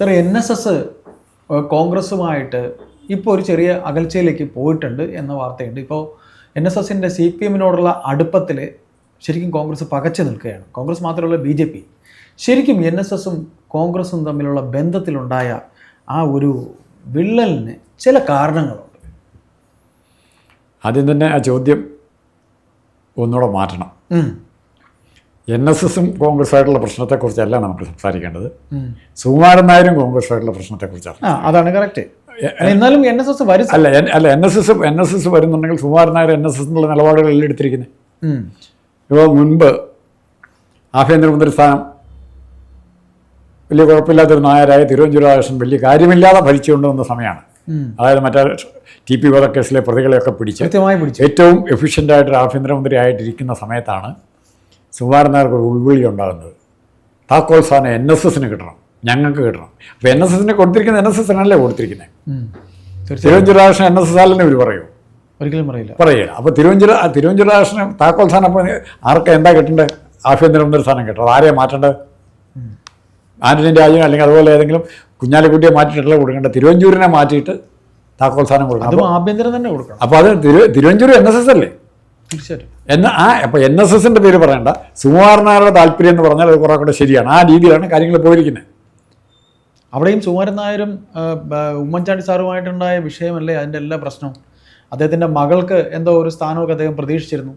Sir N S S കോൺഗ്രസുമായിട്ട് ഇപ്പോൾ ഒരു ചെറിയ അകൽച്ചയിലേക്ക് പോയിട്ടുണ്ട് എന്ന വാർത്തയുണ്ട്. ഇപ്പോൾ എൻ എസ് എസിന്റെ സി പി എമ്മിനോടുള്ള അടുപ്പത്തിൽ ശരിക്കും കോൺഗ്രസ് പകച്ചു നിൽക്കുകയാണ്. കോൺഗ്രസ് മാത്രമല്ല ബി ജെ പി ശരിക്കും എൻ എസ് എസും കോൺഗ്രസും തമ്മിലുള്ള ബന്ധത്തിലുണ്ടായ ആ ഒരു വിള്ളലിന് ചില കാരണങ്ങളുണ്ട്. ആദ്യം തന്നെ ആ ചോദ്യം ഒന്നുകൂടെ മാറ്റണം. എൻ എസ് എസും കോൺഗ്രസ്സായിട്ടുള്ള പ്രശ്നത്തെക്കുറിച്ചല്ല നമുക്ക് സംസാരിക്കേണ്ടത്. സുകുമാരൻ നായരും കോൺഗ്രസ്സായിട്ടുള്ള പ്രശ്നത്തെക്കുറിച്ചാണ്. അതാണ് കറക്റ്റ്. എന്നാലും എൻ എസ് എസ് വരും. അല്ല അല്ല N S S N S S വരുന്നുണ്ടെങ്കിൽ സുകുമാരൻ നായർ എൻ എസ് എസിനുള്ള നിലപാടുകളെല്ലാം എടുത്തിരിക്കുന്നത് ഇപ്പോൾ മുൻപ് ആഭ്യന്തരമന്ത്രി സ്ഥാനം വലിയ കുഴപ്പമില്ലാത്തൊരു നായരായ തിരുവഞ്ചൂരാകൃഷ്ണൻ വലിയ കാര്യമില്ലാതെ ഭരിച്ചുകൊണ്ടുവന്ന സമയമാണ്. ഉം. അതായത് മറ്റേ ടി പി വധക്കേസിലെ പ്രതികളെയൊക്കെ പിടിച്ചു ഏറ്റവും എഫിഷ്യന്റായിട്ടൊരു ആഭ്യന്തരമന്ത്രി ആയിട്ടിരിക്കുന്ന സമയത്താണ് സുകുമാരൻ നായർക്ക് ഉൾവിളി ഉണ്ടാകുന്നത്. താക്കോൽ സാധനം എൻ എസ് എസിന് കിട്ടണം. ഞങ്ങൾക്ക് കിട്ടണം. അപ്പോൾ എൻ എസ് എസിന് കൊടുത്തിരിക്കുന്നത് എൻ എസ് എസിനല്ലേ കൊടുത്തിരിക്കുന്നത് തിരുവഞ്ചൂരാകൃഷ്ണൻ എൻ എസ് എസ് ആലിനെ ഇവർ പറയൂ. ഒരിക്കലും പറയില്ല. പറയുക അപ്പോൾ തിരുവഞ്ചൂർ തിരുവഞ്ചൂരാകൃഷ്ണൻ താക്കോൽ സ്ഥാനം അപ്പോൾ ആർക്ക് എന്താ കിട്ടേണ്ടത് ആഭ്യന്തരമന്ത്രി സ്ഥാനം കിട്ടണം. ആരെയാണ് മാറ്റേണ്ടത് ആന്റണി രാജുവിനെ അല്ലെങ്കിൽ അതുപോലെ ഏതെങ്കിലും കുഞ്ഞാലിക്കുട്ടിയെ മാറ്റിയിട്ടല്ല കൊടുക്കേണ്ടത്? തിരുവഞ്ചൂരിനെ മാറ്റിയിട്ട് താക്കോൽ സ്ഥാനം കൊടുക്കണം. അതും ആഭ്യന്തരം തന്നെ കൊടുക്കണം. അപ്പോൾ അത് തിരു തിരുവഞ്ചൂർ എൻ എസ് എസ് അല്ലേ? തീർച്ചയായിട്ടും. എന്ന ആ അപ്പോൾ എൻ എസ് എസിന്റെ പേര് പറയണ്ട. സുകുമാരനായരുടെ താല്പര്യം എന്ന് പറഞ്ഞാൽ അത് കുറേ കൂടെ ശരിയാണ്. ആ രീതിയിലാണ് കാര്യങ്ങൾ പോയിരിക്കുന്നത്. അവിടെയും സുകുമാരൻ നായരും ഉമ്മൻചാണ്ടി സാറുമായിട്ടുണ്ടായ വിഷയമല്ലേ അതിന്റെ എല്ലാ പ്രശ്നവും? അദ്ദേഹത്തിന്റെ മകൾക്ക് എന്തോ ഒരു സ്ഥാനമൊക്കെ അദ്ദേഹം പ്രതീക്ഷിച്ചിരുന്നു.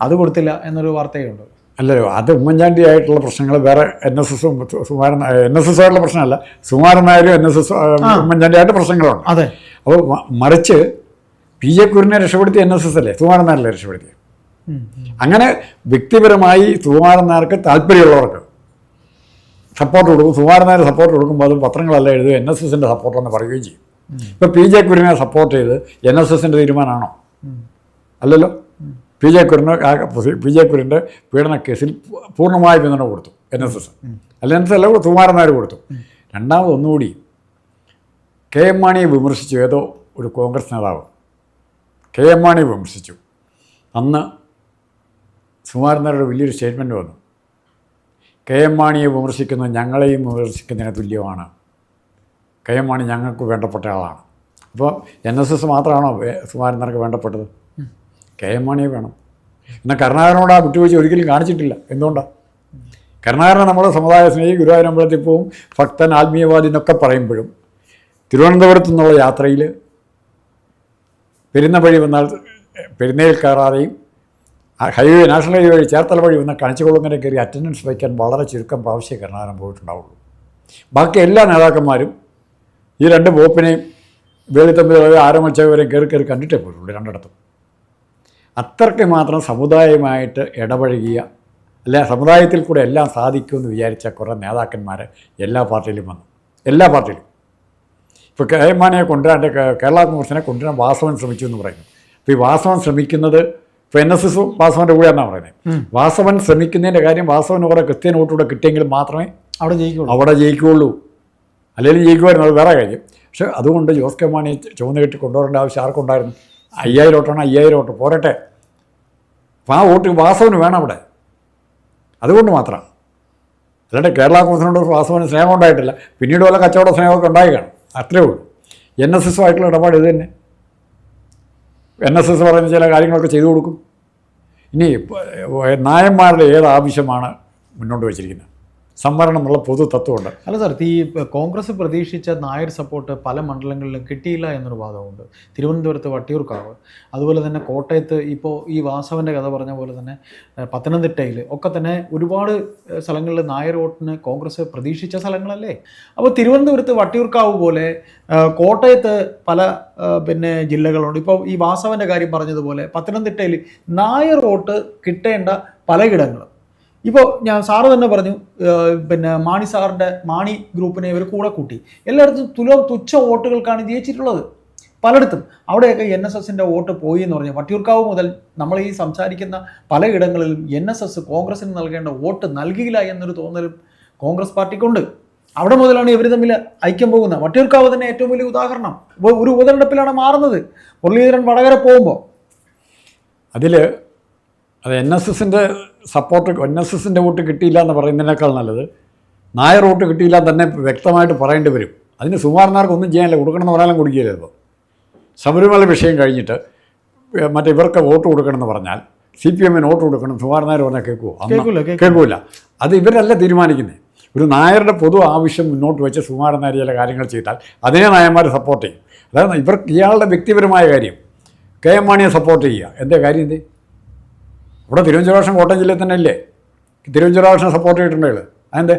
അത് കൊടുത്തില്ല എന്നൊരു വാർത്തയുണ്ട്. അല്ലല്ലോ അത് ഉമ്മൻചാണ്ടി ആയിട്ടുള്ള പ്രശ്നങ്ങൾ വേറെ എൻ എസ് എസും സുമാരൻ എൻ എസ് എസ് ആയിട്ടുള്ള പ്രശ്നമല്ല. സുമാരനായാലും നായരും എൻ എസ് എസ് ഉമ്മൻചാണ്ടി ആയിട്ട് പ്രശ്നങ്ങളുണ്ട്. അതെ. അപ്പോൾ മറിച്ച് പി ജെ കുര്യനെ രക്ഷപ്പെടുത്തി എൻ എസ് എസ് അല്ലേ? സുകുമാരൻ നായരല്ലേ രക്ഷപ്പെടുത്തി. അങ്ങനെ വ്യക്തിപരമായി സുകുമാരൻ നായർക്ക് താല്പര്യമുള്ളവർക്ക് സപ്പോർട്ട് കൊടുക്കും. സുകുമാരൻ നായർ സപ്പോർട്ട് കൊടുക്കുമ്പോൾ അത് പത്രങ്ങളല്ല എഴുതുക എൻ എസ് എസിന്റെ സപ്പോർട്ടെന്ന് പറയുകയും ചെയ്യും. ഇപ്പോൾ പി ജെ കുര്യനെ സപ്പോർട്ട് ചെയ്ത് എൻ എസ് എസിന്റെ തീരുമാനമാണോ? അല്ലല്ലോ? പി ജെ കുര്യന് പി ജെ കുര്യന്റെ പീഡന കേസിൽ പൂർണമായ പിന്തുണ കൊടുത്തു എൻ എസ് എസ്. അല്ല എൻ എസ് അല്ല സുകുമാരൻ നായർ കൊടുത്തു. രണ്ടാമത് ഒന്നുകൂടി കെ എം മാണിയെ വിമർശിച്ചു. ഏതോ ഒരു കോൺഗ്രസ് നേതാവ്. കെ എം മാണി വിമർശിച്ചു. അന്ന് സുകുമാരൻ നായരുടെ വലിയൊരു സ്റ്റേറ്റ്മെന്റ് വന്നു. കെ എം മാണിയെ വിമർശിക്കുന്നത് ഞങ്ങളെയും വിമർശിക്കുന്നതിന് തുല്യമാണ്. കെ എം മാണി ഞങ്ങൾക്ക് വേണ്ടപ്പെട്ട ആളാണ്. അപ്പോൾ എൻ എസ് എസ് മാത്രമാണോ സുകുമാരൻ നായർക്ക് വേണ്ടപ്പെട്ടത്? കെ എം മാണിയെ വേണം. എന്നാൽ കരുണാകരനോട് ആ വിട്ടുവീഴ്ച ഒരിക്കലും കാണിച്ചിട്ടില്ല. എന്തുകൊണ്ടാണ് കരുണാകരനെ നമ്മുടെ സമുദായ സ്നേഹി ഗുരുവായൂരമ്പലത്തിൽ പോവും ഭക്തൻ ആത്മീയവാദി എന്നൊക്കെ പറയുമ്പോഴും തിരുവനന്തപുരത്തു നിന്നുള്ള യാത്രയിൽ പെരുന്ന വഴി വന്നാൽ പെരുന്നയിൽ കയറാതെയും ഹൈവേ നാഷണൽ ഹൈവേ വഴി ചേർത്തല വഴി വന്നാൽ കണിച്ചുകുളങ്ങനെ കയറി അറ്റൻഡൻസ് വയ്ക്കാൻ വളരെ ചുരുക്കം പ്രാവശ്യം കരുണാകരൻ പോയിട്ടുണ്ടാവുള്ളൂ. ബാക്കി എല്ലാ നേതാക്കന്മാരും ഈ രണ്ട് പോപ്പിനെയും വേളിത്തമ്പിൽ ആരമച്ചവരെയും കയറി കയറി കണ്ടിട്ടേ പോയിട്ടുള്ളൂ രണ്ടിടത്തും. അത്രയ്ക്ക് മാത്രം സമുദായമായിട്ട് ഇടപഴകിയ അല്ല സമുദായത്തിൽ കൂടെ എല്ലാം സാധിക്കുമെന്ന് വിചാരിച്ച കുറേ നേതാക്കന്മാർ എല്ലാ പാർട്ടിയിലും വന്നു. എല്ലാ പാർട്ടിയിലും. ഇപ്പോൾ കെ എം മാനെ കൊണ്ടുവരാൻ കേ- കേരള കോൺഗ്രസിനെ കൊണ്ടുവരാൻ വാസവൻ ശ്രമിച്ചു എന്ന് പറയുന്നു. അപ്പോൾ ഈ വാസവൻ ശ്രമിക്കുന്നത് ഇപ്പോൾ എൻ എസ് എസും വാസവന്റെ കൂടെയാണെന്നാണ് പറയുന്നത് വാസവൻ ശ്രമിക്കുന്നതിന്റെ കാര്യം വാസവൻ ഓരോ ക്രിസ്ത്യൻ വോട്ടുകൂടെ കിട്ടിയെങ്കിൽ മാത്രമേ അവിടെ ജയിക്കുള്ളൂ. അവിടെ ജയിക്കുകയുള്ളൂ അല്ലെങ്കിൽ ജയിക്കുമായിരുന്നു അത് വേറെ കാര്യം. പക്ഷേ അതുകൊണ്ട് ജോസ് കെ മാണി ചുവന്ന് കെട്ടി കൊണ്ടുവരേണ്ട ആവശ്യം ആർക്കുണ്ടായിരുന്നു? അയ്യായിരം വോട്ടാണ് അയ്യായിരം വോട്ട്. പോരട്ടെ. അപ്പോൾ ആ വോട്ട് വാസവന് വേണം അവിടെ. അതുകൊണ്ട് മാത്രമാണ് അല്ലാണ്ട് കേരള കോൺഗ്രസിനോട് വാസവന് സ്നേഹം ഉണ്ടായിട്ടില്ല. പിന്നീട് വല്ല കച്ചവട സ്നേഹമൊക്കെ ഉണ്ടായി കാണും. അത്രേ ഉള്ളൂ. എൻ എസ് എസ് ആയിട്ടുള്ള ഇടപാട് ഇത് തന്നെ. എൻ എസ് എസ് പറയുന്ന ചില കാര്യങ്ങളൊക്കെ ചെയ്തു കൊടുക്കും. ഇനി നായന്മാരുടെ ഏത് ആവശ്യമാണ് മുന്നോട്ട് വെച്ചിരിക്കുന്നത്? സംവരണം എന്നുള്ള പൊതു തത്വമുണ്ട്. അല്ല സാർ ഈ കോൺഗ്രസ് പ്രതീക്ഷിച്ച നായർ സപ്പോർട്ട് പല മണ്ഡലങ്ങളിലും കിട്ടിയില്ല എന്നൊരു വാദമുണ്ട്. തിരുവനന്തപുരത്ത് വട്ടിയൂർക്കാവ് അതുപോലെ തന്നെ കോട്ടയത്ത് ഇപ്പോൾ ഈ വാസവന്റെ കഥ പറഞ്ഞ പോലെ തന്നെ പത്തനംതിട്ടയിൽ ഒക്കെ തന്നെ ഒരുപാട് സ്ഥലങ്ങളിൽ നായർ വോട്ടിന് കോൺഗ്രസ് പ്രതീക്ഷിച്ച സ്ഥലങ്ങളല്ലേ? അപ്പോൾ തിരുവനന്തപുരത്ത് വട്ടിയൂർക്കാവ് പോലെ കോട്ടയത്ത് പല പിന്നെ ജില്ലകളുണ്ട്. ഇപ്പോൾ ഈ വാസവന്റെ കാര്യം പറഞ്ഞതുപോലെ പത്തനംതിട്ടയിൽ നായർ വോട്ട് കിട്ടേണ്ട പലയിടങ്ങളും ഇപ്പോൾ ഞാൻ സാറ് തന്നെ പറഞ്ഞു പിന്നെ മാണി സാറിന്റെ മാണി ഗ്രൂപ്പിനെ ഇവർ കൂടെ കൂട്ടി. എല്ലായിടത്തും തുലോ തുച്ഛ വോട്ടുകൾക്കാണ് ജയിച്ചിട്ടുള്ളത്. പലയിടത്തും. അവിടെയൊക്കെ എൻ എസ് എസിന്റെ വോട്ട് പോയി എന്ന് പറഞ്ഞു വട്ടിയൂർക്കാവ് മുതൽ നമ്മൾ ഈ സംസാരിക്കുന്ന പലയിടങ്ങളിലും എൻ എസ് എസ് കോൺഗ്രസിന് നൽകേണ്ട വോട്ട് നൽകിയില്ല എന്നൊരു തോന്നലും കോൺഗ്രസ് പാർട്ടിക്കുണ്ട്. അവിടെ മുതലാണ് ഇവർ തമ്മിൽ ഐക്യം പോകുന്നത്. വട്ടിയൂർക്കാവ് തന്നെ ഏറ്റവും വലിയ ഉദാഹരണം. ഒരു ഉപതെരഞ്ഞെടുപ്പിലാണ് മാറുന്നത്. മുരളീധരൻ വടകര പോകുമ്പോൾ അതിൽ അത് എൻ എസ് എസിന്റെ സപ്പോർട്ട് എൻ എസ് എസിന്റെ വോട്ട് കിട്ടിയില്ല എന്ന് പറയുന്നതിനേക്കാൾ നല്ലത്. നായർ വോട്ട് കിട്ടിയില്ല തന്നെ വ്യക്തമായിട്ട് പറയേണ്ടി വരും. അതിന് സുമാരനാർക്ക് ഒന്നും ചെയ്യാനില്ല കൊടുക്കണമെന്ന് പറയാനും കൊടുക്കുകയില്ല ഇപ്പോൾ. ശബരിമല വിഷയം കഴിഞ്ഞിട്ട് മറ്റേ ഇവർക്ക് വോട്ട് കൊടുക്കണമെന്ന് പറഞ്ഞാൽ സി പി എമ്മിന് വോട്ട് കൊടുക്കണം. സുമാരനാർ പറഞ്ഞാൽ കേൾക്കുമോ കേൾക്കില്ല കേൾക്കൂല കേൾക്കൂല. കേൾക്കൂല. അത് ഇവരല്ല തീരുമാനിക്കുന്നത്. ഒരു നായരുടെ പൊതു ആവശ്യം മുന്നോട്ട് വെച്ച് സുമാരനാരി ചില കാര്യങ്ങൾ ചെയ്താൽ അതിനെ നായന്മാർ സപ്പോർട്ട് ചെയ്യും. അതായത് ഇവർക്ക് ഇയാളുടെ വ്യക്തിപരമായ കാര്യം. കെ എം മാണിയെ സപ്പോർട്ട് ചെയ്യുക. എന്താ കാര്യം എന്ത്? ഇവിടെ തിരുവനന്തപുരം കോട്ടയം ജില്ലയിൽ തന്നെ ഇല്ലേ? തിരുവനന്തപുരം സപ്പോർട്ട് ചെയ്തിട്ടുണ്ടെങ്കിൽ അതെന്തേ?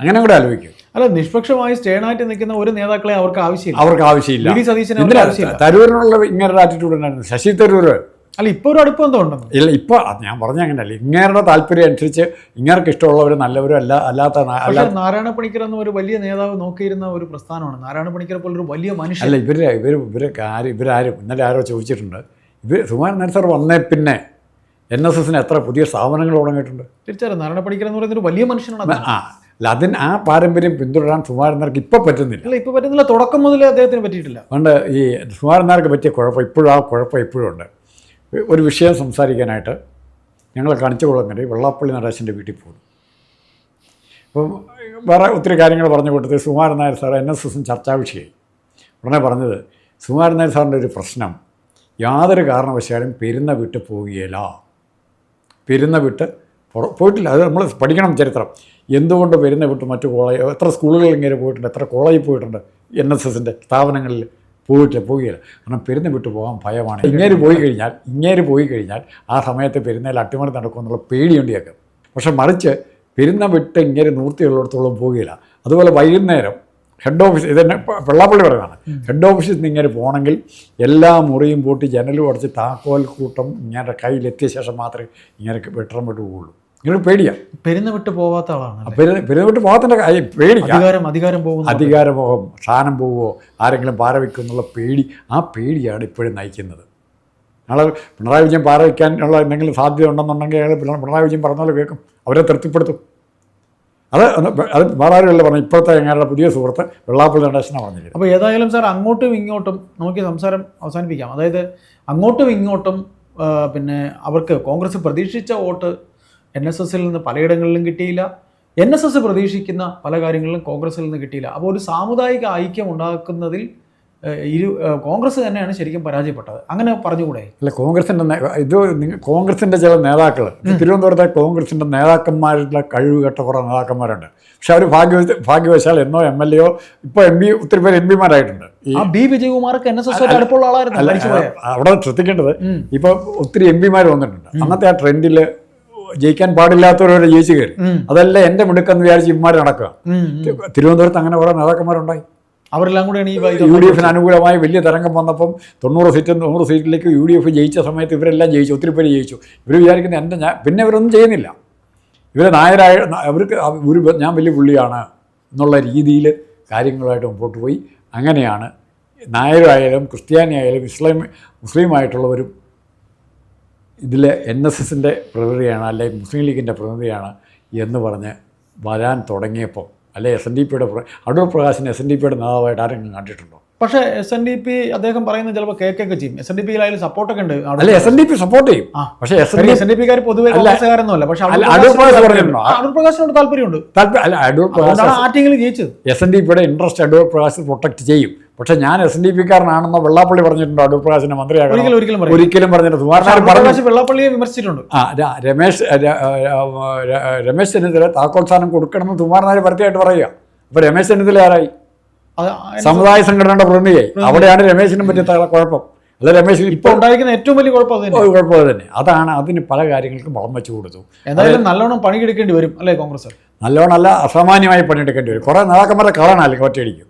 അങ്ങനെ കൂടെ ആലോചിക്കും. അല്ല നിഷ്പക്ഷമായി സ്റ്റേണായിട്ട് നിൽക്കുന്ന ഒരു നേതാക്കളെ അവർക്ക് ആവശ്യമില്ല. അവർക്ക് ആവശ്യമില്ല. തരൂരിനുള്ള ഇങ്ങനെ ആറ്റിറ്റ്യൂഡ് ഉണ്ടായിരുന്നു. ശശി തരൂർ. അല്ല ഇപ്പോൾ ഒരു അടുപ്പം എന്തോ ഉണ്ടെന്ന്. ഇല്ല ഇപ്പോൾ ഞാൻ പറഞ്ഞ അങ്ങനെയല്ല. ഇങ്ങേരുടെ താല്പര്യം അനുസരിച്ച് ഇങ്ങേർക്ക് ഇഷ്ടമുള്ളവർ നല്ലവരും അല്ല അല്ലാത്ത അല്ല നാരായണ പണിക്കർ എന്ന ഒരു വലിയ നേതാവ് നോക്കിയിരുന്ന ഒരു പ്രസ്ഥാനമാണ്. നാരായണ പണിക്കർ പോലെ ഒരു വലിയ മനുഷ്യൻ. അല്ല ഇവർ ഇവർ ഇവർ ആര് ഇവരാരും? ഇന്നലെ ആരോ ചോദിച്ചിട്ടുണ്ട്. ഇവർ സുമാരൻ നേരത്തെ വന്നേ പിന്നെ എൻ എസ് എസിന് എത്ര പുതിയ സ്ഥാപനങ്ങൾ തുടങ്ങിയിട്ടുണ്ട്? തീർച്ചയായും നാരായണ പണിക്കർ എന്ന് പറയുന്ന ഒരു വലിയ മനുഷ്യനാണ് ആ അല്ല അതിന് ആ പാരമ്പര്യം പിന്തുടരാൻ സുമാരൻ നായർക്ക് ഇപ്പോൾ പറ്റുന്നില്ല. അല്ല ഇപ്പൊ പറ്റുന്നില്ല. തുടക്കം മുതലേ അദ്ദേഹത്തിന് പറ്റിയിട്ടില്ല. പണ്ട് ഈ സുമാരൻ നായർക്ക് പറ്റിയ കുഴപ്പം ഇപ്പോഴും ആ കുഴപ്പം ഇപ്പോഴും ഉണ്ട്. ഒരു വിഷയം സംസാരിക്കാനായിട്ട് ഞങ്ങൾ കാണിച്ചു കാണിച്ചുകൊള്ളുന്നുണ്ട് വെള്ളാപ്പള്ളി നടേശന്റെ വീട്ടിൽ പോകും അപ്പം വേറെ ഒത്തിരി കാര്യങ്ങൾ പറഞ്ഞു കൊടുത്ത് Sukumaran Nair sir N S എസും ചർച്ചാ വിഷയമായി ഉടനെ പറഞ്ഞത് സുമാരൻ നായർ സാറിന്റെ ഒരു പ്രശ്നം യാതൊരു കാരണവശാലും പെരുന്ന വിട്ടു പോവുകയില്ല. പെരുന്ന വിട്ട് പോയിട്ടില്ല. അത് നമ്മൾ പഠിക്കണം ചരിത്രം. എന്തുകൊണ്ട് പെരുന്ന വിട്ട് മറ്റു കോളേജ് എത്ര സ്കൂളുകളിൽ ഇങ്ങനെ പോയിട്ടുണ്ട് എത്ര കോളേജിൽ പോയിട്ടുണ്ട് എൻ എസ് എസിന്റെ സ്ഥാപനങ്ങളിൽ പോയിട്ടില്ല പോവുകയില്ല. കാരണം പെരുന്ന വിട്ട് പോകാൻ ഭയമാണ്. ഇങ്ങേര് പോയി കഴിഞ്ഞാൽ ഇങ്ങേര് പോയി കഴിഞ്ഞാൽ ആ സമയത്ത് പെരുന്നയിൽ അട്ടിമറി നടക്കുമെന്നുള്ള പേടിയുണ്ട് ഞങ്ങൾക്ക് പക്ഷെ മറിച്ച് പെരുന്ന വിട്ട് ഇങ്ങനെ നൂർത്തിയുള്ളിടത്തോളം പോവുകയില്ല. അതുപോലെ വൈകുന്നേരം ഹെഡ് ഓഫീസ് ഇതന്നെ തന്നെ വെള്ളാപ്പള്ളി പറയുന്നതാണ്. ഹെഡ് ഓഫീസിൽ നിന്ന് ഇങ്ങനെ പോകണമെങ്കിൽ എല്ലാ മുറിയും പൂട്ടി ജനലും അടച്ച് താക്കോൽ കൂട്ടം ഇങ്ങനെ കയ്യിലെത്തിയ ശേഷം മാത്രമേ ഇങ്ങനെ വെട്ടം വിട്ട് പോകുള്ളൂ ഇങ്ങനെ പേടിയാണ് പെരുന്ന വിട്ട് പോവാത്ത ആളാണ് പെരുന്ന് വിട്ട് പോകത്തിന്റെ കാര്യം അധികാരം അധികാരം അധികാരം പോകും അധികാരമോഹം സ്ഥാനം പോവുമോ ആരെങ്കിലും പാര വയ്ക്കുമോ എന്നുള്ള പേടി ആ പേടിയാണ് ഇപ്പോഴും നയിക്കുന്നത്. നാളെ പിണറായി വിജയൻ പാര വയ്ക്കാനുള്ള എന്തെങ്കിലും സാധ്യത ഉണ്ടെന്നുണ്ടെങ്കിൽ അയാൾ പിണറായി വിജയൻ പറഞ്ഞാലും കേൾക്കും അവരെ തൃപ്തിപ്പെടുത്തും. അത് അത് വേറെ പറഞ്ഞു ഇപ്പോഴത്തെ ഞങ്ങളുടെ പുതിയ സുഹൃത്ത് വെള്ളാപ്പള്ളി നടേശനാണ് പറഞ്ഞിരിക്കുന്നത്. അപ്പോൾ ഏതായാലും സാർ അങ്ങോട്ടും ഇങ്ങോട്ടും നമുക്ക് സംസാരം അവസാനിപ്പിക്കാം. അതായത് അങ്ങോട്ടും ഇങ്ങോട്ടും പിന്നെ അവർക്ക് കോൺഗ്രസ് പ്രതീക്ഷിച്ച വോട്ട് എൻ എസ് എസിൽ നിന്ന് പലയിടങ്ങളിലും കിട്ടിയില്ല. എൻ എസ് എസ് പ്രതീക്ഷിക്കുന്ന പല കാര്യങ്ങളിലും കോൺഗ്രസിൽ നിന്ന് കിട്ടിയില്ല. അപ്പോൾ ഒരു സാമുദായിക ഐക്യം ഉണ്ടാക്കുന്നതിൽ ഇരു കോൺഗ്രസ് തന്നെയാണ് ശരിക്കും പരാജയപ്പെട്ടത്. അങ്ങനെ പറഞ്ഞുകൂടെ? അല്ല കോൺഗ്രസിന്റെ ഇത് കോൺഗ്രസിന്റെ കോൺഗ്രസിന്റെ ചില നേതാക്കൾ തിരുവനന്തപുരത്തെ കോൺഗ്രസിന്റെ നേതാക്കന്മാരുടെ കഴിവ് കേട്ട കുറേ നേതാക്കന്മാരുണ്ട്. പക്ഷെ അവർ ഭാഗ്യ ഭാഗ്യവശാൽ എന്നോ എം എൽ എയോ ഇപ്പോൾ എം പി ഒത്തിരി പേര് എം പിമാരായിട്ടുണ്ട്. ബി. വിജയകുമാർക്ക് എൻ എസ് എസ് അടുപ്പുള്ള ആളായിരുന്നു അവിടെ ശ്രദ്ധിക്കേണ്ടത് ഇപ്പോൾ ഇപ്പൊ ഒത്തിരി എം പിമാർ വന്നിട്ടുണ്ട്. അന്നത്തെ ആ ട്രെൻഡിൽ ജയിക്കാൻ പാടില്ലാത്തവരവരെ ജയിച്ചു കയറി. അതല്ല എന്റെ മിടുക്കെന്ന് വിചാരിച്ച് ഇമ്മാർ നടക്കുക. തിരുവനന്തപുരത്ത് അങ്ങനെ കുറേ നേതാക്കന്മാരുണ്ടായി. അവരെല്ലാം കൂടെയാണ് ഈ യു ഡി എഫിന് അനുകൂലമായി വലിയ തരംഗം വന്നപ്പം തൊണ്ണൂറ് സീറ്റ് തൊണ്ണൂറ് സീറ്റിലേക്ക് യു ഡി എഫ് ജയിച്ച സമയത്ത് ഇവരെല്ലാം ജയിച്ചു ഒത്തിരി പേര് ജയിച്ചു. ഇവർ വിചാരിക്കുന്ന എന്റെ ഞാൻ പിന്നെ ഇവരൊന്നും ചെയ്യുന്നില്ല. ഇവരെ നായരായ അവർക്ക് ഒരു ഞാൻ വലിയ പുള്ളിയാണ് എന്നുള്ള രീതിയിൽ കാര്യങ്ങളുമായിട്ട് മുമ്പോട്ട് പോയി. അങ്ങനെയാണ് നായരായാലും ക്രിസ്ത്യാനി ആയാലും ഇസ്ലാം മുസ്ലിമായിട്ടുള്ളവരും ഇതിൽ എൻ എസ് എസിന്റെ പ്രതിനിധിയാണ് അല്ലെങ്കിൽ മുസ്ലിം ലീഗിന്റെ പ്രതിനിധിയാണ് എന്ന് പറഞ്ഞ് വരാൻ തുടങ്ങിയപ്പോൾ അല്ലെ? എസ് എൻ ഡി പിയുടെ അടൂർ പ്രകാശിന് എസ് എൻ ഡി പിയുടെ നേതാവായിട്ട് ആരെങ്കിലും കണ്ടിട്ടുണ്ടോ? പക്ഷേ എസ് എൻ ഡി പി അദ്ദേഹം പറയുന്നത് ചിലപ്പോൾ കേൾക്കൊക്കെ ചെയ്യും. എസ് എൻ ഡി പിയിലായാലും സപ്പോർട്ടൊക്കെ ഉണ്ട് അല്ല S N D P support ചെയ്യും. പക്ഷേ S N D S N D പിക്കാർ പൊതുവെ. കോൺഗ്രസ്സുകാരൊന്നുമല്ല. പക്ഷെ അടൂർ അടൂർ പ്രകാശ് പ്രകാശിനോട് പറഞ്ഞിട്ടുണ്ടോ? ആ, അടൂർ പ്രകാശിനോട് താല്പര്യമുണ്ട്. താല്പര്യം അല്ല അടൂർ പ്രകാശ് ആറ്റെങ്കിലും ജയിച്ചത്. എസ് എൻ ഡി പിയുടെ ഇൻട്രസ്റ്റ് അടൂർ പ്രകാശ് പ്രൊട്ടക്ട് ചെയ്യും. പക്ഷേ ഞാൻ എസ് ഡി പിക്കാരനാണെന്ന് വെള്ളാപ്പള്ളി പറഞ്ഞിട്ടുണ്ട് അടൂർ പ്രകാശിന്റെ മന്ത്രിയാകണം. ഒരിക്കലും ഒരിക്കലും പറഞ്ഞിട്ടുണ്ട് വെള്ളാപ്പള്ളിയെ വിമർശിച്ചിട്ടുണ്ട്. ആ രമേശ് രമേശ് ചെന്നിത്തല താക്കോൽ സ്ഥാനം കൊടുക്കണമെന്ന് തുമാർനാർ പരത്തിയായിട്ട് പറയുക. അപ്പോൾ രമേശ് ചെന്നിത്തല ആരായി? സമുദായ സംഘടനയുടെ പ്രതിനിധിയായി. അവിടെയാണ് രമേശിനും പറ്റിയ കുഴപ്പം. അല്ല രമേശ് ഇപ്പൊ ഇപ്പോൾ ഉണ്ടായിരിക്കുന്ന ഏറ്റവും വലിയ കുഴപ്പം കുഴപ്പം തന്നെ. അതാണ് അതിന് പല കാര്യങ്ങൾക്കും വളം വെച്ചു കൊടുത്തു. എന്തായാലും നല്ലോണം പണിയെടുക്കേണ്ടി വരും അല്ലേ കോൺഗ്രസ്? നല്ലോണം അല്ല അസാമാന്യമായി പണിയെടുക്കേണ്ടി വരും. കുറേ നേതാക്കന്മാരെ കളയണം അല്ലെങ്കിൽ ഒറ്റയടിക്കും.